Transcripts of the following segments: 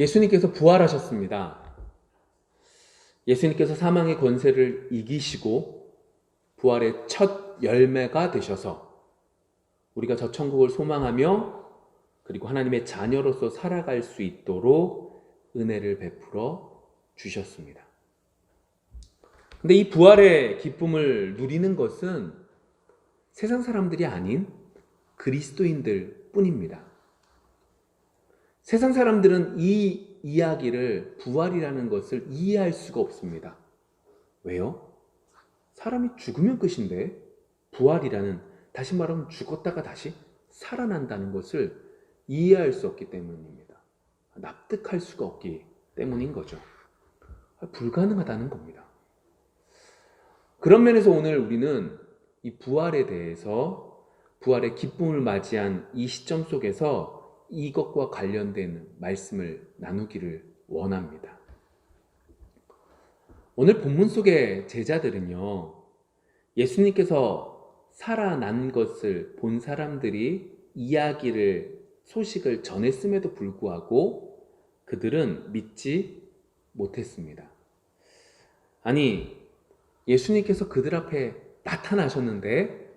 예수님께서 부활하셨습니다. 예수님께서 사망의 권세를 이기시고 부활의 첫 열매가 되셔서 우리가 저 천국을 소망하며 그리고 하나님의 자녀로서 살아갈 수 있도록 은혜를 베풀어 주셨습니다. 근데 이 부활의 기쁨을 누리는 것은 세상 사람들이 아닌 그리스도인들 뿐입니다. 세상 사람들은 이 이야기를 부활이라는 것을 이해할 수가 없습니다. 왜요? 사람이 죽으면 끝인데 부활이라는 다시 말하면 죽었다가 다시 살아난다는 것을 이해할 수 없기 때문입니다. 납득할 수가 없기 때문인 거죠. 불가능하다는 겁니다. 그런 면에서 오늘 우리는 이 부활에 대해서 부활의 기쁨을 맞이한 이 시점 속에서 이것과 관련된 말씀을 나누기를 원합니다. 오늘 본문 속의 제자들은요, 예수님께서 살아난 것을 본 사람들이 이야기를, 소식을 전했음에도 불구하고 그들은 믿지 못했습니다. 아니, 예수님께서 그들 앞에 나타나셨는데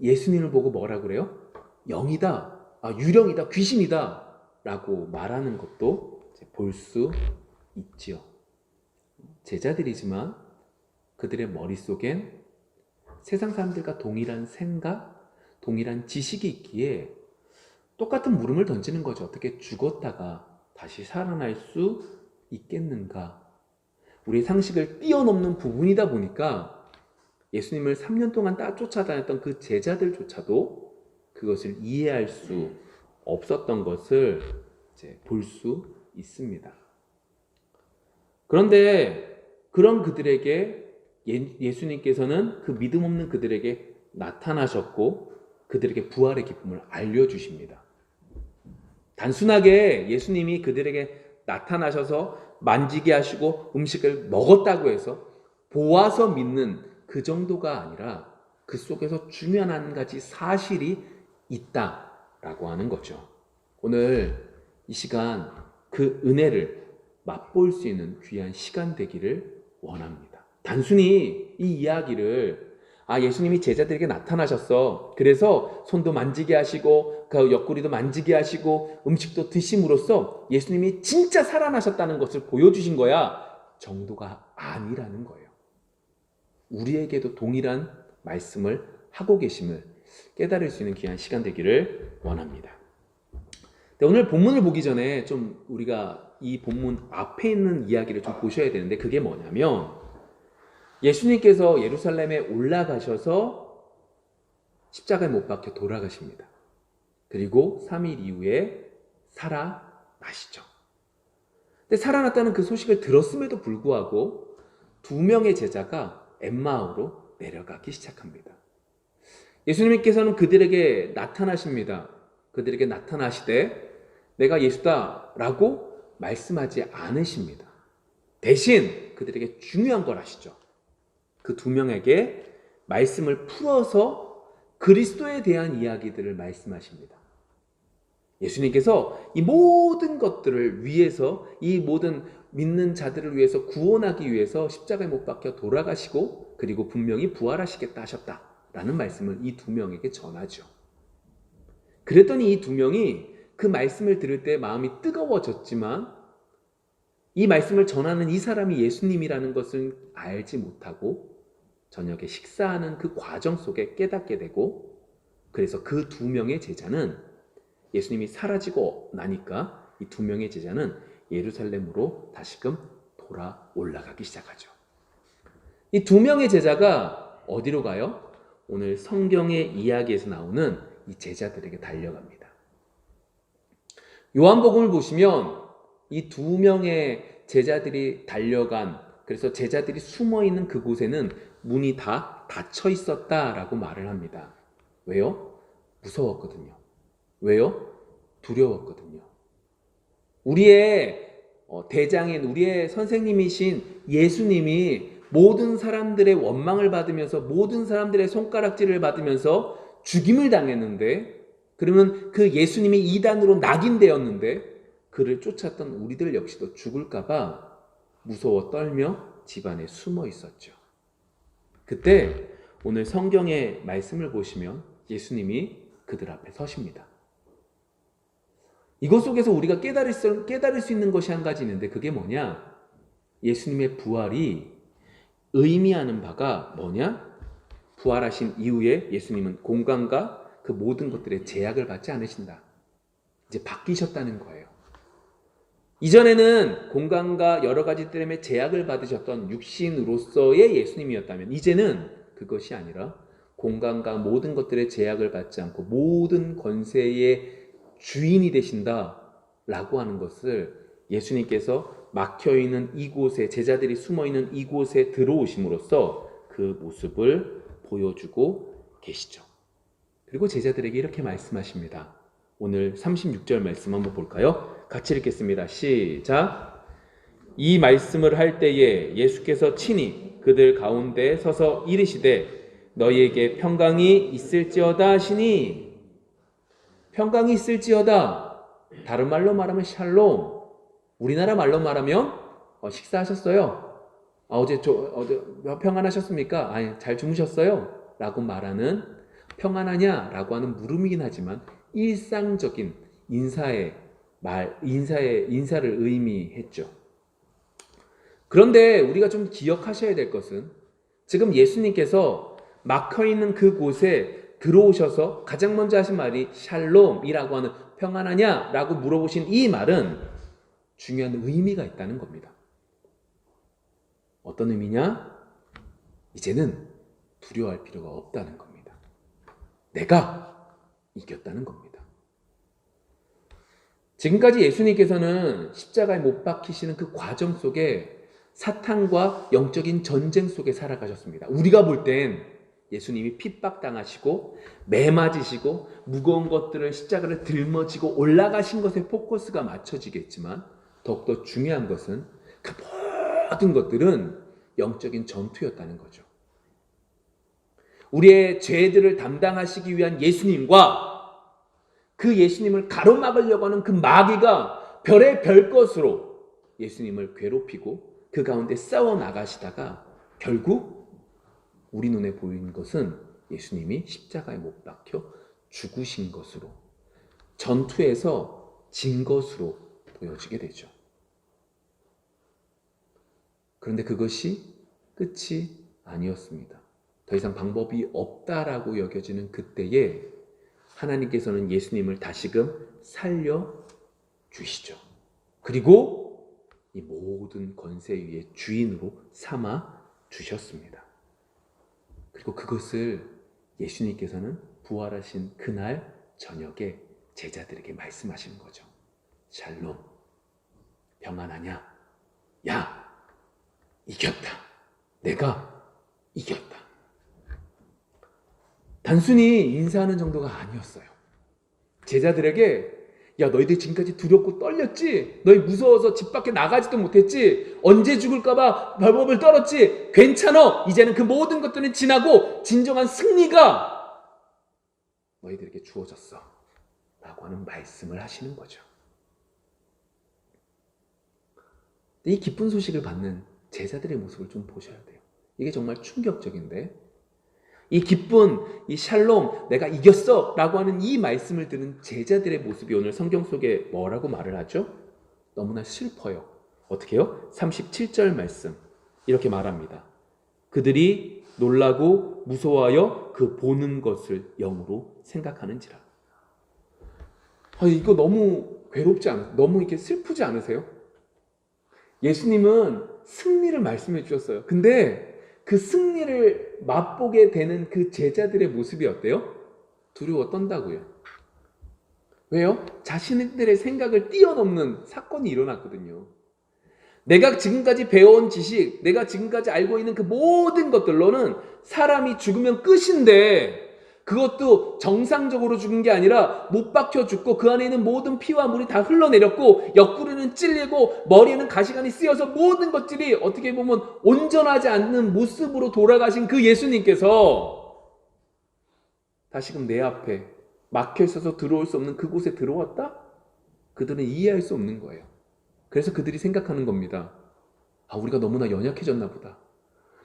예수님을 보고 뭐라 그래요? 영이다. 아, 유령이다, 귀신이다 라고 말하는 것도 볼 수 있지요. 제자들이지만 그들의 머릿속엔 세상 사람들과 동일한 생각, 동일한 지식이 있기에 똑같은 물음을 던지는 거죠. 어떻게 죽었다가 다시 살아날 수 있겠는가? 우리 상식을 뛰어넘는 부분이다 보니까 예수님을 3년 동안 따 쫓아다녔던 그 제자들조차도 그것을 이해할 수 없었던 것을 볼수 있습니다. 그런데 그런 그들에게 예, 예수님께서는 그 믿음 없는 그들에게 나타나셨고 그들에게 부활의 기쁨을 알려주십니다. 단순하게 예수님이 그들에게 나타나셔서 만지게 하시고 음식을 먹었다고 해서 보아서 믿는 그 정도가 아니라 그 속에서 중요한 한 가지 사실이 있다라고 하는 거죠. 오늘 이 시간 그 은혜를 맛볼 수 있는 귀한 시간 되기를 원합니다. 단순히 이 이야기를 아 예수님이 제자들에게 나타나셨어. 그래서 손도 만지게 하시고 그 옆구리도 만지게 하시고 음식도 드심으로써 예수님이 진짜 살아나셨다는 것을 보여주신 거야. 정도가 아니라는 거예요. 우리에게도 동일한 말씀을 하고 계심을 깨달을 수 있는 귀한 시간 되기를 원합니다. 오늘 본문을 보기 전에 좀 우리가 이 본문 앞에 있는 이야기를 좀 보셔야 되는데 그게 뭐냐면 예수님께서 예루살렘에 올라가셔서 십자가에 못 박혀 돌아가십니다. 그리고 3일 이후에 살아나시죠. 근데 살아났다는 그 소식을 들었음에도 불구하고 두 명의 제자가 엠마오로 내려가기 시작합니다. 예수님께서는 그들에게 나타나십니다. 그들에게 나타나시되 내가 예수다라고 말씀하지 않으십니다. 대신 그들에게 중요한 걸 하시죠. 그 두 명에게 말씀을 풀어서 그리스도에 대한 이야기들을 말씀하십니다. 예수님께서 이 모든 것들을 위해서 이 모든 믿는 자들을 위해서 구원하기 위해서 십자가에 못 박혀 돌아가시고 그리고 분명히 부활하시겠다 하셨다. 라는 말씀을 이 두 명에게 전하죠. 그랬더니 이 두 명이 그 말씀을 들을 때 마음이 뜨거워졌지만 이 말씀을 전하는 이 사람이 예수님이라는 것을 알지 못하고 저녁에 식사하는 그 과정 속에 깨닫게 되고 그래서 그 두 명의 제자는 예수님이 사라지고 나니까 이 두 명의 제자는 예루살렘으로 다시금 돌아 올라가기 시작하죠. 이 두 명의 제자가 어디로 가요? 오늘 성경의 이야기에서 나오는 이 제자들에게 달려갑니다. 요한복음을 보시면 이 두 명의 제자들이 달려간 그래서 제자들이 숨어 있는 그곳에는 문이 다 닫혀 있었다라고 말을 합니다. 왜요? 무서웠거든요. 왜요? 두려웠거든요. 우리의 어, 대장인 우리의 선생님이신 예수님이 모든 사람들의 원망을 받으면서 모든 사람들의 손가락질을 받으면서 죽임을 당했는데 그러면 그 예수님이 이단으로 낙인되었는데 그를 쫓았던 우리들 역시도 죽을까봐 무서워 떨며 집안에 숨어 있었죠. 그때 오늘 성경의 말씀을 보시면 예수님이 그들 앞에 서십니다. 이것 속에서 우리가 깨달을 수, 깨달을 수 있는 것이 한 가지 있는데 그게 뭐냐? 예수님의 부활이 의미하는 바가 뭐냐? 부활하신 이후에 예수님은 공간과 그 모든 것들의 제약을 받지 않으신다. 이제 바뀌셨다는 거예요. 이전에는 공간과 여러 가지 때문에 제약을 받으셨던 육신으로서의 예수님이었다면 이제는 그것이 아니라 공간과 모든 것들의 제약을 받지 않고 모든 권세의 주인이 되신다 라고 하는 것을 예수님께서 막혀 있는 이곳에 제자들이 숨어 있는 이곳에 들어오심으로써 그 모습을 보여주고 계시죠. 그리고 제자들에게 이렇게 말씀하십니다. 오늘 36절 말씀 한번 볼까요? 같이 읽겠습니다. 시작. 이 말씀을 할 때에 예수께서 친히 그들 가운데 서서 이르시되 너희에게 평강이 있을지어다 하시니 평강이 있을지어다 다른 말로 말하면 샬롬 우리나라 말로 말하면 어, 식사하셨어요? 아, 어제 저 어제 평안하셨습니까? 아니 잘 주무셨어요? 라고 말하는 평안하냐라고 하는 물음이긴 하지만 일상적인 인사의 말 인사의 인사를 의미했죠. 그런데 우리가 좀 기억하셔야 될 것은 지금 예수님께서 막혀 있는 그곳에 들어오셔서 가장 먼저 하신 말이 샬롬이라고 하는 평안하냐라고 물어보신 이 말은 중요한 의미가 있다는 겁니다. 어떤 의미냐? 이제는 두려워할 필요가 없다는 겁니다. 내가 이겼다는 겁니다. 지금까지 예수님께서는 십자가에 못 박히시는 그 과정 속에 사탄과 영적인 전쟁 속에 살아가셨습니다. 우리가 볼 땐 예수님이 핍박당하시고 매 맞으시고 무거운 것들을 십자가를 들머지고 올라가신 것에 포커스가 맞춰지겠지만 더욱더 중요한 것은 그 모든 것들은 영적인 전투였다는 거죠. 우리의 죄들을 담당하시기 위한 예수님과 그 예수님을 가로막으려고 하는 그 마귀가 별의 별 것으로 예수님을 괴롭히고 그 가운데 싸워 나가시다가 결국 우리 눈에 보이는 것은 예수님이 십자가에 못 박혀 죽으신 것으로 전투에서 진 것으로 보여지게 되죠. 그런데 그것이 끝이 아니었습니다. 더 이상 방법이 없다라고 여겨지는 그때에 하나님께서는 예수님을 다시금 살려 주시죠. 그리고 이 모든 권세 위의 주인으로 삼아 주셨습니다. 그리고 그것을 예수님께서는 부활하신 그날 저녁에 제자들에게 말씀하시는 거죠. 샬롬, 평안하냐? 야, 이겼다. 내가 이겼다. 단순히 인사하는 정도가 아니었어요. 제자들에게 야 너희들 지금까지 두렵고 떨렸지? 너희 무서워서 집 밖에 나가지도 못했지? 언제 죽을까봐 발법을 떨었지? 괜찮어. 이제는 그 모든 것들은 지나고 진정한 승리가 너희들에게 주어졌어. 라고 하는 말씀을 하시는 거죠. 이 기쁜 소식을 받는 제자들의 모습을 좀 보셔야 돼요. 이게 정말 충격적인데 이 기쁜 이 샬롬 내가 이겼어 라고 하는 이 말씀을 들은 제자들의 모습이 오늘 성경 속에 뭐라고 말을 하죠? 너무나 슬퍼요. 어떻게요? 37절 말씀 이렇게 말합니다. 그들이 놀라고 무서워하여 그 보는 것을 영으로 생각하는지라. 아, 이거 너무 괴롭지 않으세요? 너무 이렇게 슬프지 않으세요? 예수님은 승리를 말씀해 주셨어요. 근데 그 승리를 맛보게 되는 그 제자들의 모습이 어때요? 두려워 떤다고요. 왜요? 자신들의 생각을 뛰어넘는 사건이 일어났거든요. 내가 지금까지 배워온 지식, 내가 지금까지 알고 있는 그 모든 것들로는 사람이 죽으면 끝인데 그것도 정상적으로 죽은 게 아니라 못 박혀 죽고 그 안에 있는 모든 피와 물이 다 흘러내렸고 옆구리는 찔리고 머리에는 가시관이 쓰여서 모든 것들이 어떻게 보면 온전하지 않는 모습으로 돌아가신 그 예수님께서 다시금 내 앞에 막혀 있어서 들어올 수 없는 그곳에 들어왔다? 그들은 이해할 수 없는 거예요. 그래서 그들이 생각하는 겁니다. 아, 우리가 너무나 연약해졌나 보다.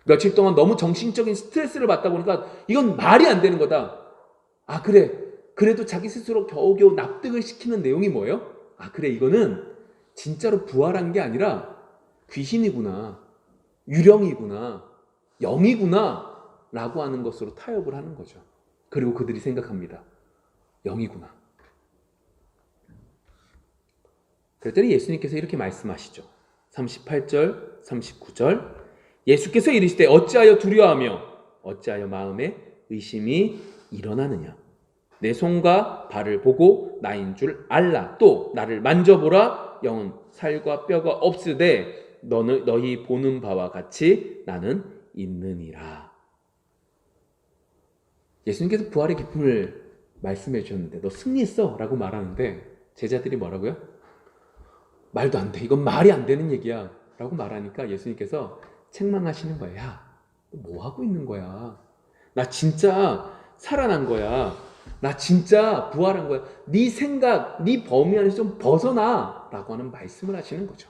며칠 동안 너무 정신적인 스트레스를 받다 보니까 이건 말이 안 되는 거다. 아, 그래. 그래도 자기 스스로 겨우겨우 납득을 시키는 내용이 뭐예요? 아, 그래. 이거는 진짜로 부활한 게 아니라 귀신이구나. 유령이구나. 영이구나. 라고 하는 것으로 타협을 하는 거죠. 그리고 그들이 생각합니다. 영이구나. 그랬더니 예수님께서 이렇게 말씀하시죠. 38절, 39절. 예수께서 이르시되 어찌하여 두려워하며 어찌하여 마음에 의심이 일어나느냐. 내 손과 발을 보고 나인 줄 알라. 또 나를 만져보라. 영은 살과 뼈가 없으되 너는 너희 보는 바와 같이 나는 있느니라. 예수님께서 부활의 기쁨을 말씀해 주셨는데 너 승리했어 라고 말하는데 제자들이 뭐라고요? 말도 안 돼. 이건 말이 안 되는 얘기야. 라고 말하니까 예수님께서 책망하시는 거야. 야, 너뭐 하고 있는 거야? 나 진짜 살아난 거야. 나 진짜 부활한 거야. 네 생각, 네 범위 안에서 좀 벗어나. 라고 하는 말씀을 하시는 거죠.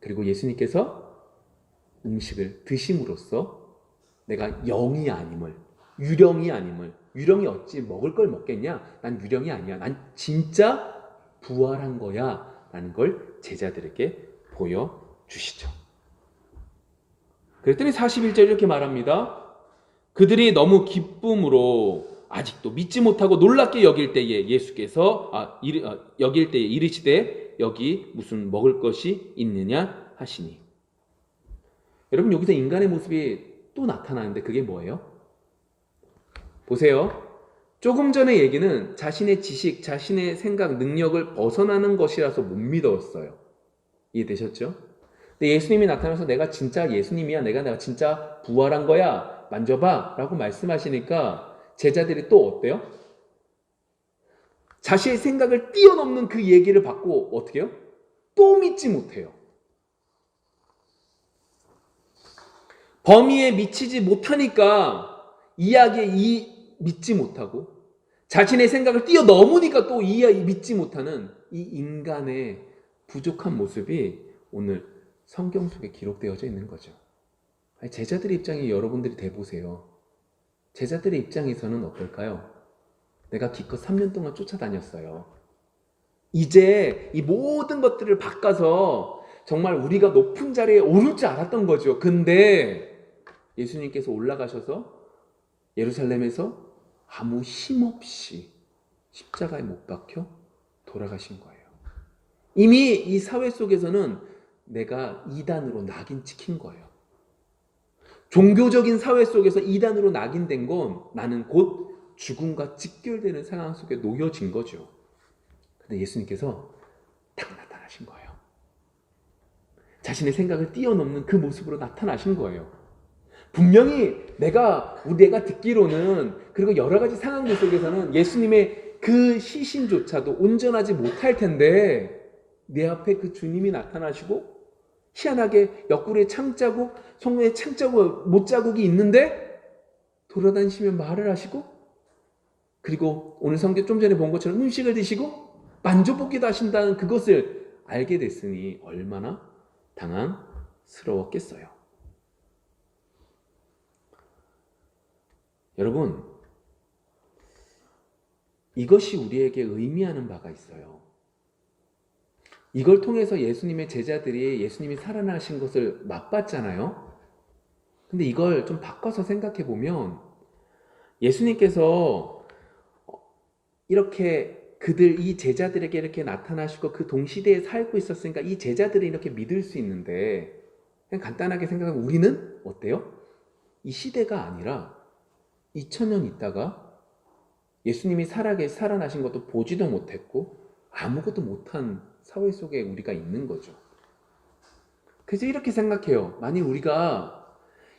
그리고 예수님께서 음식을 드심으로써 내가 영이 아님을, 유령이 아님을, 유령이 어찌 먹을 걸 먹겠냐? 난 유령이 아니야. 난 진짜 부활한 거야. 라는 걸 제자들에게 보여주시죠. 그랬더니 41절 이렇게 말합니다. 그들이 너무 기쁨으로 아직도 믿지 못하고 놀랍게 여길 때에 예수께서 아, 이르, 아, 여길 때에 이르시되 여기 무슨 먹을 것이 있느냐 하시니 여러분 여기서 인간의 모습이 또 나타나는데 그게 뭐예요? 보세요. 조금 전의 얘기는 자신의 지식, 자신의 생각, 능력을 벗어나는 것이라서 못 믿었어요. 이해되셨죠? 근데 예수님이 나타나서 내가 진짜 예수님이야. 내가 내가 진짜 부활한 거야. 만져봐. 라고 말씀하시니까 제자들이 또 어때요? 자신의 생각을 뛰어넘는 그 얘기를 받고 어떻게 해요? 또 믿지 못해요. 범위에 미치지 못하니까 이야기에 이 믿지 못하고 자신의 생각을 뛰어넘으니까 또 이 믿지 못하는 이 인간의 부족한 모습이 오늘 성경 속에 기록되어져 있는 거죠. 제자들의 입장에 여러분들이 대보세요. 제자들의 입장에서는 어떨까요? 내가 기껏 3년 동안 쫓아다녔어요. 이제 이 모든 것들을 바꿔서 정말 우리가 높은 자리에 오를 줄 알았던 거죠. 근데 예수님께서 올라가셔서 예루살렘에서 아무 힘 없이 십자가에 못 박혀 돌아가신 거예요. 이미 이 사회 속에서는 내가 이단으로 낙인 찍힌 거예요. 종교적인 사회 속에서 이단으로 낙인된 건 나는 곧 죽음과 직결되는 상황 속에 놓여진 거죠. 근데 예수님께서 딱 나타나신 거예요. 자신의 생각을 뛰어넘는 그 모습으로 나타나신 거예요. 분명히 내가 내가 듣기로는 그리고 여러 가지 상황들 속에서는 예수님의 그 시신조차도 온전하지 못할 텐데 내 앞에 그 주님이 나타나시고 희한하게 옆구리에 창자국, 성문에 창자국, 못자국이 있는데 돌아다니시며 말을 하시고 그리고 오늘 성경 좀 전에 본 것처럼 음식을 드시고 만져보기도 하신다는 그것을 알게 됐으니 얼마나 당황스러웠겠어요. 여러분, 이것이 우리에게 의미하는 바가 있어요. 이걸 통해서 예수님의 제자들이 예수님이 살아나신 것을 맛봤잖아요. 근데 이걸 좀 바꿔서 생각해 보면 예수님께서 이렇게 그들 이 제자들에게 이렇게 나타나시고 그 동시대에 살고 있었으니까 이 제자들이 이렇게 믿을 수 있는데 그냥 간단하게 생각하면 우리는 어때요? 이 시대가 아니라 2000년 있다가 예수님이 살아계 살아나신 것도 보지도 못했고 아무것도 못한 사회 속에 우리가 있는 거죠. 그래서 이렇게 생각해요. 만일 우리가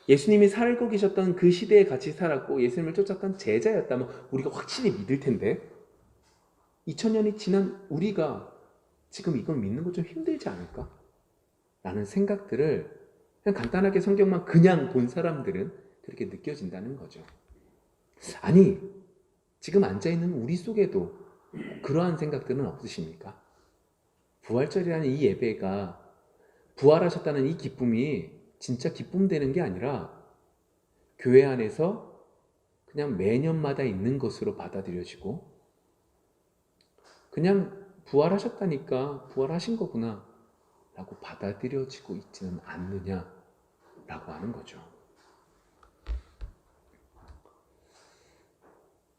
예수님이 살고 계셨던 그 시대에 같이 살았고 예수님을 쫓았던 제자였다면 우리가 확실히 믿을 텐데 2000년이 지난 우리가 지금 이걸 믿는 거 좀 힘들지 않을까? 라는 생각들을 그냥 간단하게 성경만 그냥 본 사람들은 그렇게 느껴진다는 거죠. 아니, 지금 앉아있는 우리 속에도 그러한 생각들은 없으십니까? 부활절이라는 이 예배가 부활하셨다는 이 기쁨이 진짜 기쁨 되는 게 아니라 교회 안에서 그냥 매년마다 있는 것으로 받아들여지고 그냥 부활하셨다니까 부활하신 거구나 라고 받아들여지고 있지는 않느냐 라고 하는 거죠.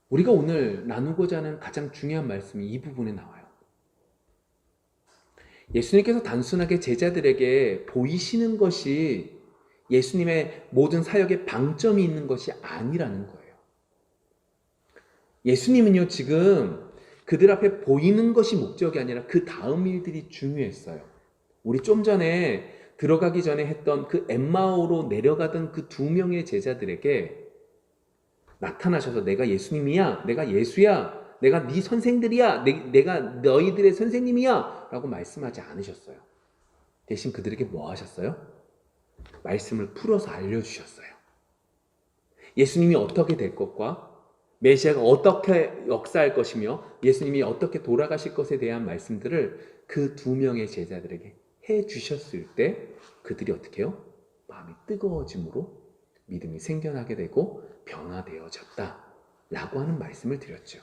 우리가 오늘 나누고자 하는 가장 중요한 말씀이 이 부분에 나와요. 예수님께서 단순하게 제자들에게 보이시는 것이 예수님의 모든 사역에 방점이 있는 것이 아니라는 거예요. 예수님은요, 지금 그들 앞에 보이는 것이 목적이 아니라 그 다음 일들이 중요했어요. 우리 좀 전에 들어가기 전에 했던 그 엠마오로 내려가던 그 두 명의 제자들에게 나타나셔서 내가 예수님이야, 내가 예수야, 내가 네 선생들이야, 내, 가 너희들의 선생님이야 라고 말씀하지 않으셨어요. 대신 그들에게 뭐 하셨어요? 말씀을 풀어서 알려주셨어요. 예수님이 어떻게 될 것과 메시아가 어떻게 역사할 것이며 예수님이 어떻게 돌아가실 것에 대한 말씀들을 그 두 명의 제자들에게 해 주셨을 때 그들이 어떻게 해요? 마음이 뜨거워짐으로 믿음이 생겨나게 되고 변화되어졌다. 라고 하는 말씀을 드렸죠.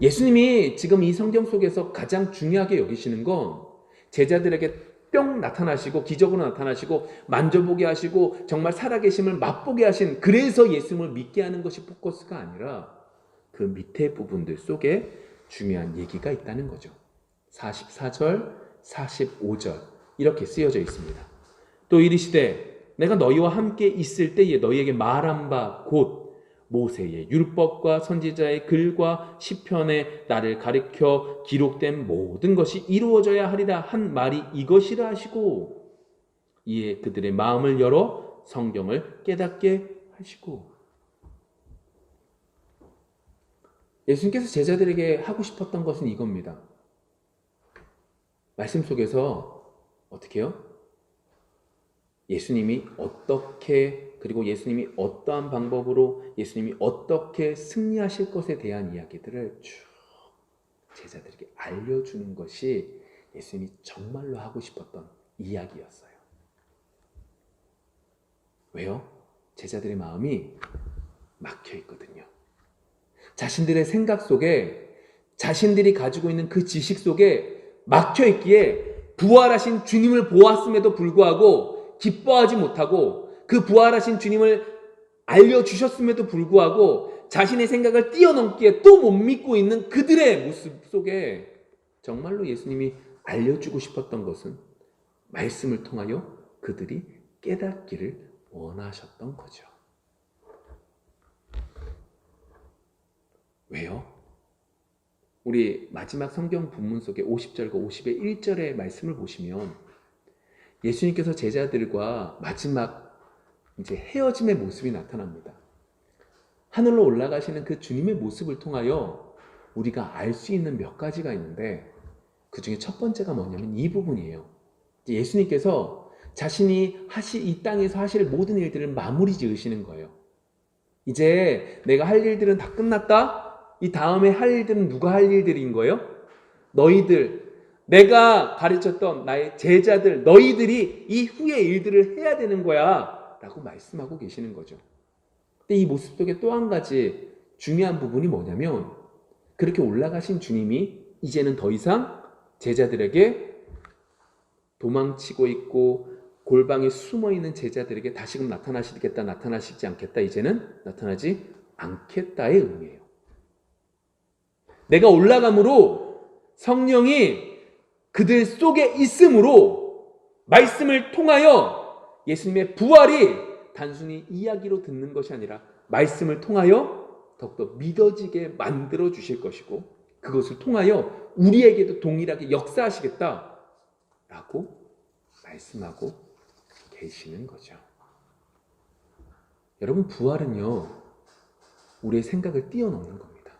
예수님이 지금 이 성경 속에서 가장 중요하게 여기시는 건 제자들에게 뿅 나타나시고 기적으로 나타나시고 만져보게 하시고 정말 살아계심을 맛보게 하신 그래서 예수님을 믿게 하는 것이 포커스가 아니라 그 밑에 부분들 속에 중요한 얘기가 있다는 거죠. 44절, 45절 이렇게 쓰여져 있습니다. 또 이르시되 내가 너희와 함께 있을 때에 너희에게 말한 바 곧 모세의 율법과 선지자의 글과 시편에 나를 가리켜 기록된 모든 것이 이루어져야 하리라 한 말이 이것이라 하시고 이에 그들의 마음을 열어 성경을 깨닫게 하시고 예수님께서 제자들에게 하고 싶었던 것은 이겁니다. 말씀 속에서 어떻게 해요? 예수님이 어떻게 그리고 예수님이 어떠한 방법으로 예수님이 어떻게 승리하실 것에 대한 이야기들을 쭉 제자들에게 알려주는 것이 예수님이 정말로 하고 싶었던 이야기였어요. 왜요? 제자들의 마음이 막혀 있거든요. 자신들의 생각 속에 자신들이 가지고 있는 그 지식 속에 막혀 있기에 부활하신 주님을 보았음에도 불구하고 기뻐하지 못하고 그 부활하신 주님을 알려주셨음에도 불구하고 자신의 생각을 뛰어넘기에 또 못 믿고 있는 그들의 모습 속에 정말로 예수님이 알려주고 싶었던 것은 말씀을 통하여 그들이 깨닫기를 원하셨던 거죠. 왜요? 우리 마지막 성경 본문 속에 50절과 50의 1절의 말씀을 보시면 예수님께서 제자들과 마지막 이제 헤어짐의 모습이 나타납니다. 하늘로 올라가시는 그 주님의 모습을 통하여 우리가 알 수 있는 몇 가지가 있는데 그 중에 첫 번째가 뭐냐면 이 부분이에요. 예수님께서 자신이 하시 이 땅에서 하실 모든 일들을 마무리 지으시는 거예요. 이제 내가 할 일들은 다 끝났다. 이 다음에 할 일들은 누가 할 일들인 거예요? 너희들 내가 가르쳤던 나의 제자들 너희들이 이 후의 일들을 해야 되는 거야. 라고 말씀하고 계시는 거죠. 근데 이 모습 속에 또 한 가지 중요한 부분이 뭐냐면 그렇게 올라가신 주님이 이제는 더 이상 제자들에게 도망치고 있고 골방에 숨어 있는 제자들에게 다시금 나타나시겠다, 나타나시지 않겠다, 이제는 나타나지 않겠다의 의미예요. 내가 올라감으로 성령이 그들 속에 있으므로 말씀을 통하여 예수님의 부활이 단순히 이야기로 듣는 것이 아니라 말씀을 통하여 더욱더 믿어지게 만들어 주실 것이고 그것을 통하여 우리에게도 동일하게 역사하시겠다 라고 말씀하고 계시는 거죠. 여러분, 부활은요, 우리의 생각을 뛰어넘는 겁니다.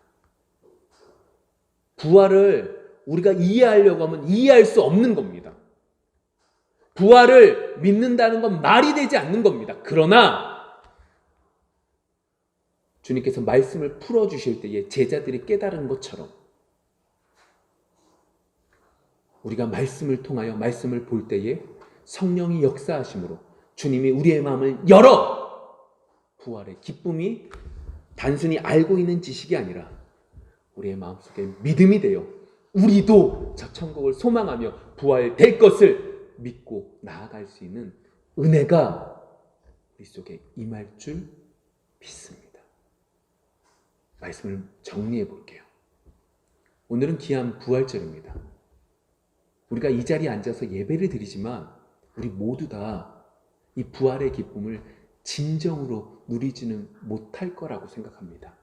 부활을 우리가 이해하려고 하면 이해할 수 없는 겁니다. 부활을 믿는다는 건 말이 되지 않는 겁니다. 그러나 주님께서 말씀을 풀어 주실 때에 제자들이 깨달은 것처럼 우리가 말씀을 통하여 말씀을 볼 때에 성령이 역사하심으로 주님이 우리의 마음을 열어 부활의 기쁨이 단순히 알고 있는 지식이 아니라 우리의 마음속에 믿음이 되어 우리도 저 천국을 소망하며 부활될 것을 믿고 나아갈 수 있는 은혜가 우리 속에 임할 줄 믿습니다. 말씀을 정리해 볼게요. 오늘은 귀한 부활절입니다. 우리가 이 자리에 앉아서 예배를 드리지만 우리 모두 다 이 부활의 기쁨을 진정으로 누리지는 못할 거라고 생각합니다.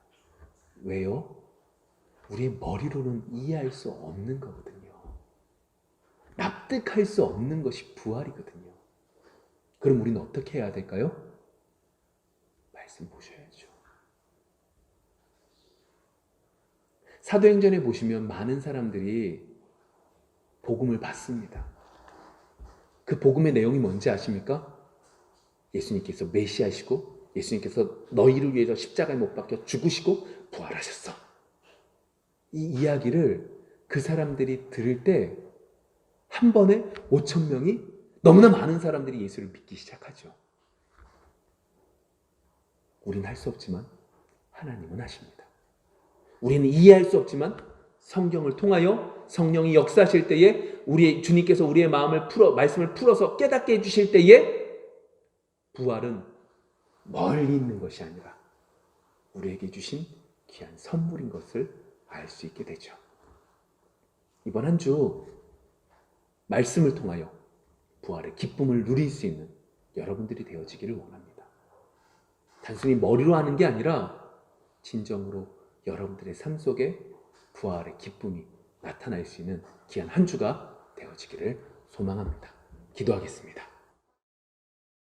왜요? 우리의 머리로는 이해할 수 없는 거거든요. 납득할 수 없는 것이 부활이거든요. 그럼 우리는 어떻게 해야 될까요? 말씀 보셔야죠. 사도행전에 보시면 많은 사람들이 복음을 받습니다. 그 복음의 내용이 뭔지 아십니까? 예수님께서 메시아시고 예수님께서 너희를 위해서 십자가에 못 박혀 죽으시고 부활하셨어. 이 이야기를 그 사람들이 들을 때 한 번에 5천 명이 너무나 많은 사람들이 예수를 믿기 시작하죠. 우리는 할 수 없지만 하나님은 하십니다. 우리는 이해할 수 없지만 성경을 통하여 성령이 역사하실 때에 우리 주님께서 우리의 마음을 풀어 말씀을 풀어서 깨닫게 해 주실 때에 부활은 멀리 있는 것이 아니라 우리에게 주신 귀한 선물인 것을 알 수 있게 되죠. 이번 한 주 말씀을 통하여 부활의 기쁨을 누릴 수 있는 여러분들이 되어지기를 원합니다. 단순히 머리로 하는 게 아니라 진정으로 여러분들의 삶 속에 부활의 기쁨이 나타날 수 있는 귀한 한 주가 되어지기를 소망합니다. 기도하겠습니다.